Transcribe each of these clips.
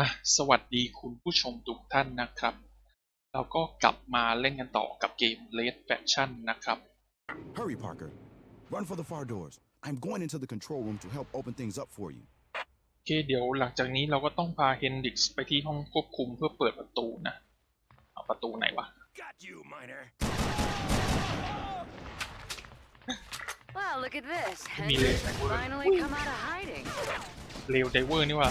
อะสวัสดีคุณผู้ชมทุกท่านนะครับ เราก็กลับมาเล่นกันต่อกับเกม Red Faction นะครับ Hurry, Parker. Run for the far doors. I'm going into the control room to help open things up for you. โอเคเดี๋ยวหลังจากนี้เราก็ต้องพาเฮนดิกส์ไปที่ห้องควบคุมเพื่อเปิดประตูนะเอาประตูไหนวะ Got you, miner. Wow, look at this. Me Hendrix later. finally come out of hiding. เร็วไดเวอร์นี่ว่า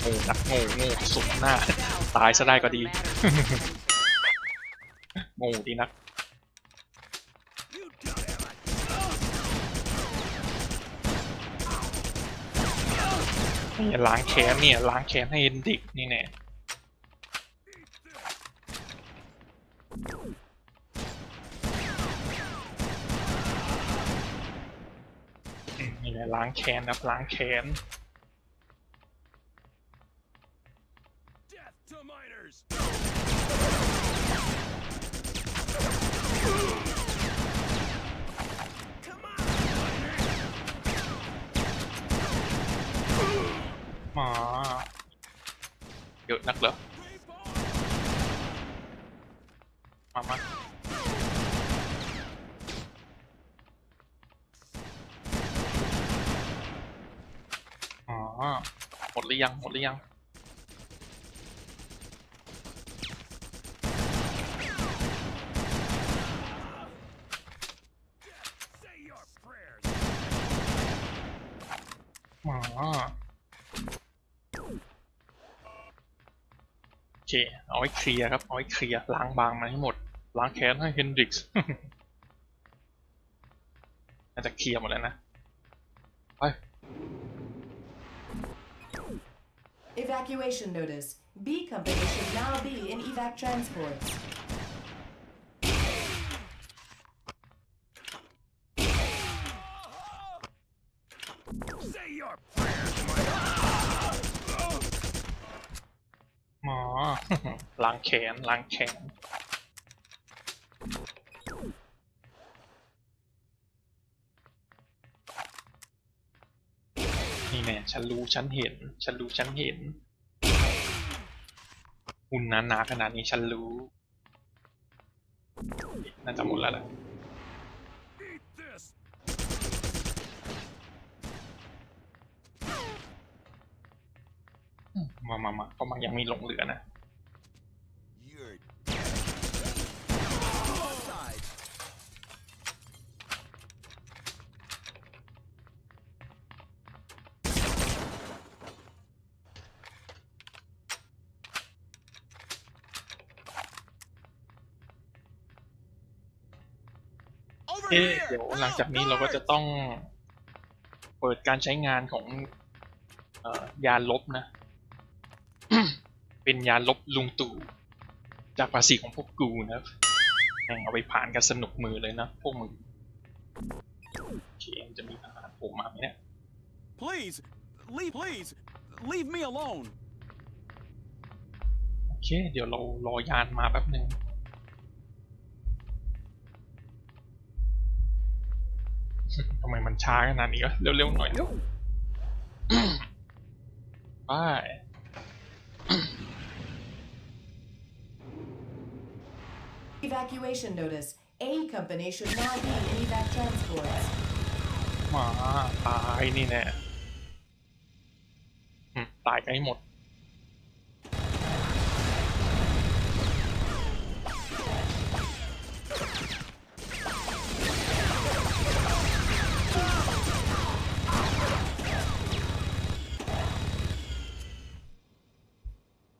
โง่นักโง่โง่สุดหน้า ตายซะได้ก็ดีโง่ดีนักนี่ล้างแค้นเนี่ยล้างแค้นให้เฮนดิกนี่แน่อืมนี่แหละล้างแค้นนะล้างแค้น to miners! มาเยอะนักเหรอมามาอ๋อหมดหรือยัง หมดหรือยัง อ๋อโอเค เอาไว้เคลียร์ครับ เอาไว้เคลียร์ล้างบางมันให้หมด ล้างแค้นให้เฮนดริกส์น่าจะเคลียร์หมดแล้วนะ ไป Evacuation notice. B Company should now be in evac transports. Say your prayers, miner. หมอ ล้างแขนล้างแขนนี่แน่ฉันรู้ฉันเห็น ฉันรู้ฉันเห็นหุ่นหนาๆขนาดนี้ฉันรู้น่าจะหมดแล้วแหละมามามาเข้ามายังมีหลงเหลือนะ เอ๊ะเดี๋ยวหลังจากนี้เราก็จะต้องเปิดการใช้งานของเอ่อยาลบนะ เป็นยาลบลุงตู่จากภาษีของพวกกูนะแม่งเอาไปผ่านกันสนุกมือเลยนะ พวกมึงโอเคมันจะมีทหารโผล่มาไหมเนี่ย Please, leave, please, leave me alone. โอเค เดี๋ยวเรารอยานมาแป๊บหนึ่งำไมมันช้าขนาดนี้วะเร็วๆหน่อยเร็วไป Evacuation notice. A Company should now be in evac transports. มาตายนี่แน่อืมตายกันให้หมด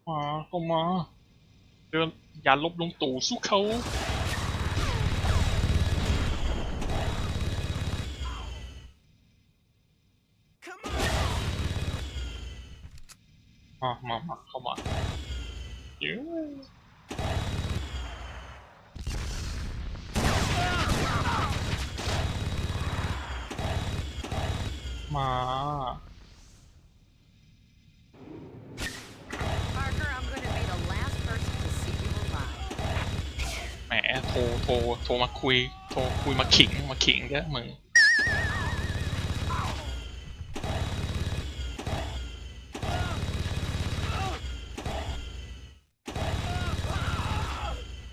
มาเข้ามา เดินอย่าลบลงตู่สู้เขามามามาเข้ามาเย้มา Parker, I'm gonna be the last person to see you alive. แหม โทรโทรโทรมาคุย โทรคุยมาขิงมาขิงเยอะมึง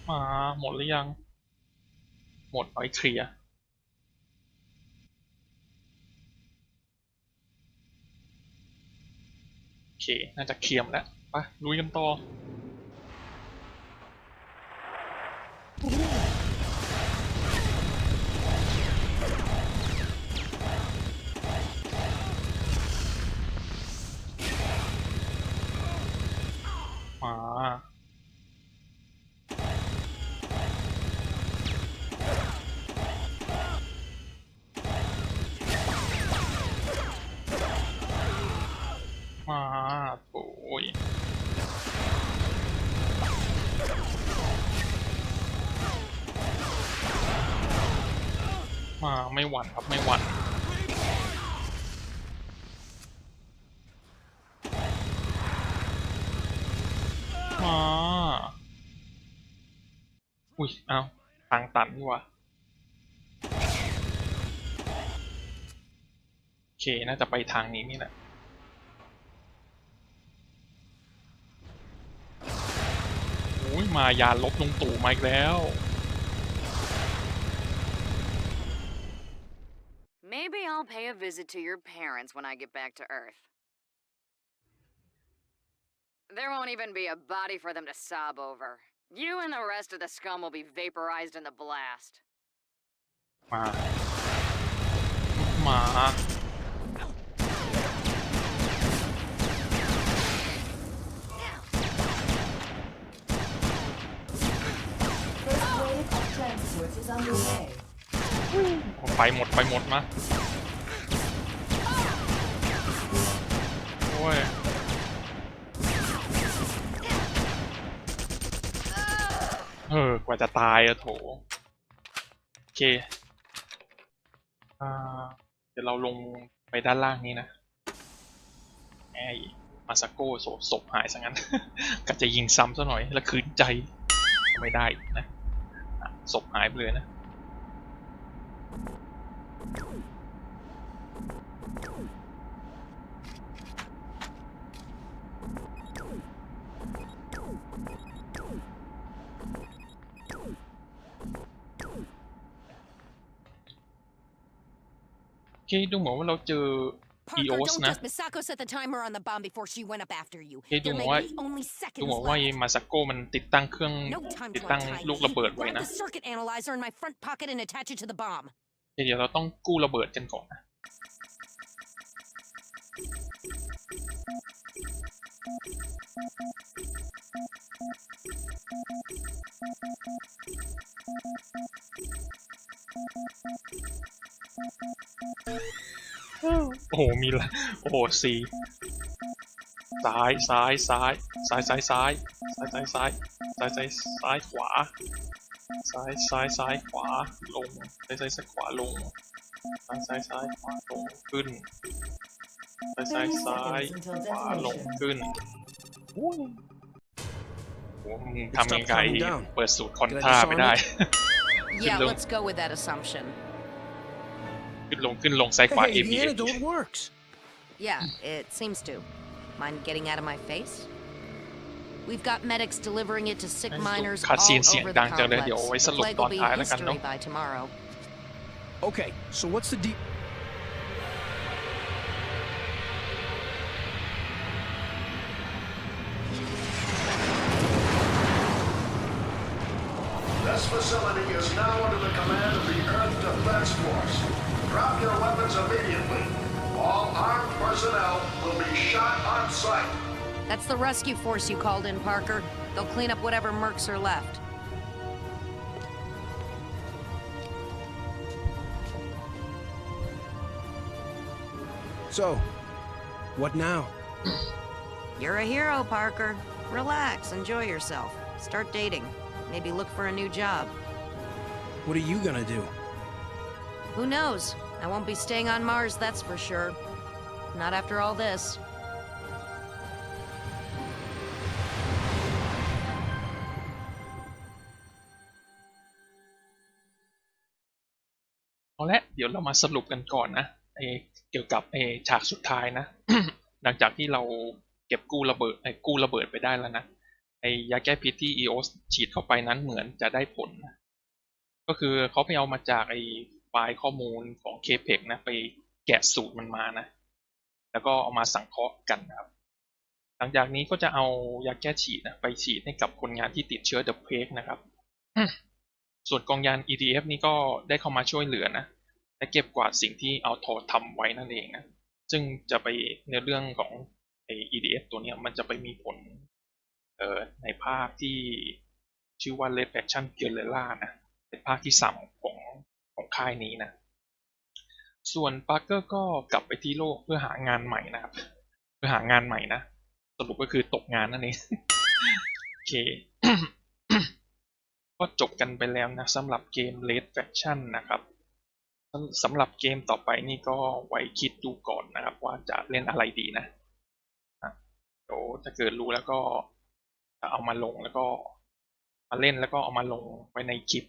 มาหมดหรือยัง หมดไอ้เคลียร์โอเค น่าจะเคลียร์หมแล้วไปลุยกันต่อ ไม่หวั่นครับไม่หวั่นมาอุ้ยเอาทางตันนี่หวะโอเค น่าจะไปทางนี้นี่แหละโอ้ยมายาลบลงตู่มาอีกแล้ว visit to your parents when I get back to Earth. There won't even be a body for them to sob over. You and the rest of the scum will be vaporized in the blast. มา มา First wave of transport is underway. ไปหมดไปหมดมา โอ้ยเออกว่าจะตายอะโถโอเคอ่าเดี๋ยวเราลงไปด้านล่างนี้นะไอ้มาซาโก้ศพศพหายซะงั้นกะจะยิงซ้ำซะหน่อย แล้วคืนใจไม่ได้อีกนะอะศพหายไปเลยนะ เคดูเหมือนว่าเราเจอ Parker, EOS don't นะ just Misako set the timer on the bomb before she went up after you. Okay, there ดูเหมือน may ว่า be only ดู seconds เหมือนว่า left. มาซาโก้มันติดตั้งเครื่อง No time ติด to ตั้ง untie ลูก me. ระเบิดไว้ Grab นะ the circuit analyzer in my front pocket and attach it to the bomb. เดี๋ยวเราต้องกู้ระเบิดกันก่อนนะ โหมีละโอ้โหสีซ้ายซ้ายซ้ายซ้ายซ้ายซ้ายซ้ายซ้ายซ้ายซ้ายซ้ายซ้ายขวา ซ้ายซ้ายซ้ายขวาลงซ้ายซ้ายซ้ายขวาลงซ้ายซ้ายซ้ายขวาลงขึ้นซ้ายซ้ายซ้ายขวาลงขึ้นโอ้โหมึงทำยังไงเปิดสูตรคอนท่าไม่ได้ Yeah, low. let's go with that assumption. ขึ้นลง ขึ้นลง ซ้าย ขวา Hey, A B the A B antidote works. Yeah, it seems to. Mind getting out of my face? We've got medics delivering it to sick Nice. miners Cut all scene เสียง over ดั the งจังเลยเดี๋ยว complex. เอาไว้ส The รุป plague ตอ will น be ท้ายแล้วกันเนาะ history by tomorrow. Okay, so what's the deal? This facility is now under the command of the Earth Defense Force. Drop your weapons immediately. All armed personnel will be shot on sight. That's the rescue force you called in, Parker. They'll clean up whatever mercs are left. So, what now? You're a hero, Parker. Relax, enjoy yourself. Start dating. Maybe look for a new job. What are you gonna do? Who knows? I won't be staying on Mars, that's for sure. Not after all this. เอาละเดี๋ยวเรามาสรุปกันก่อนนะไอเกี่ยวกับไอฉากสุดท้ายนะ หลังจากที่เราเก็บกู้ระเบิดไอกู้ระเบิดไปได้แล้วนะไอยาแก้พิษที่ EOS ฉีดเข้าไปนั้นเหมือนจะได้ผลนะก็คือเขาไปเอามาจากไอ ล์ข้อมูลของ KPEX นะไปแกะสูตรมันมานะ แล้วก็เอามาสังเคราะห์กันนะครับ หลังจากนี้ก็จะเอายาแก้ฉีดนะไปฉีดให้กับคนงานที่ติดเชื้อ The Plague นะครับ ส่วนกองยาน EDF นี่ก็ได้เข้ามาช่วยเหลือนะและเก็บกวาดสิ่งที่เอาโททำไว้นั่นเองนะ ซึ่งจะไปในเรื่องของไอ้ EDF ตัวเนี้ยมันจะไปมีผลเอ่อในภาคที่ชื่อว่า Red Faction Guerrilla นะ เป็นภาคที่สามของของ ค่ายนี้นะ ส่วนปาร์เกอร์ก็กลับไปที่โลกเพื่อหางานใหม่นะครับ เพื่อหางานใหม่นะ สรุปก็คือตกงานนั่นเองโอเค ก็จบกันไปแล้วนะสำหรับเกม Red Faction นะครับสำหรับเกมต่อไปนี่ก็ไว้คิดดูก่อนนะครับ ว่าจะเล่นอะไรดีนะเดี๋ยวถ้าเกิดรู้แล้วก็จะเอามาลงแล้วก็มาเล่นแล้วก็เอามาลงไว้ในคลิป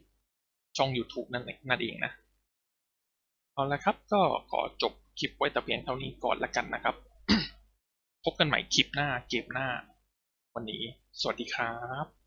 ช่อง YouTube นั่นเองนั่นเองนะ เอาละครับก็ขอจบคลิปไว้แต่เพียงเท่านี้ก่อนละกันนะครับ พบกันใหม่คลิปหน้าเกมหน้า วันนี้ สวัสดีครับ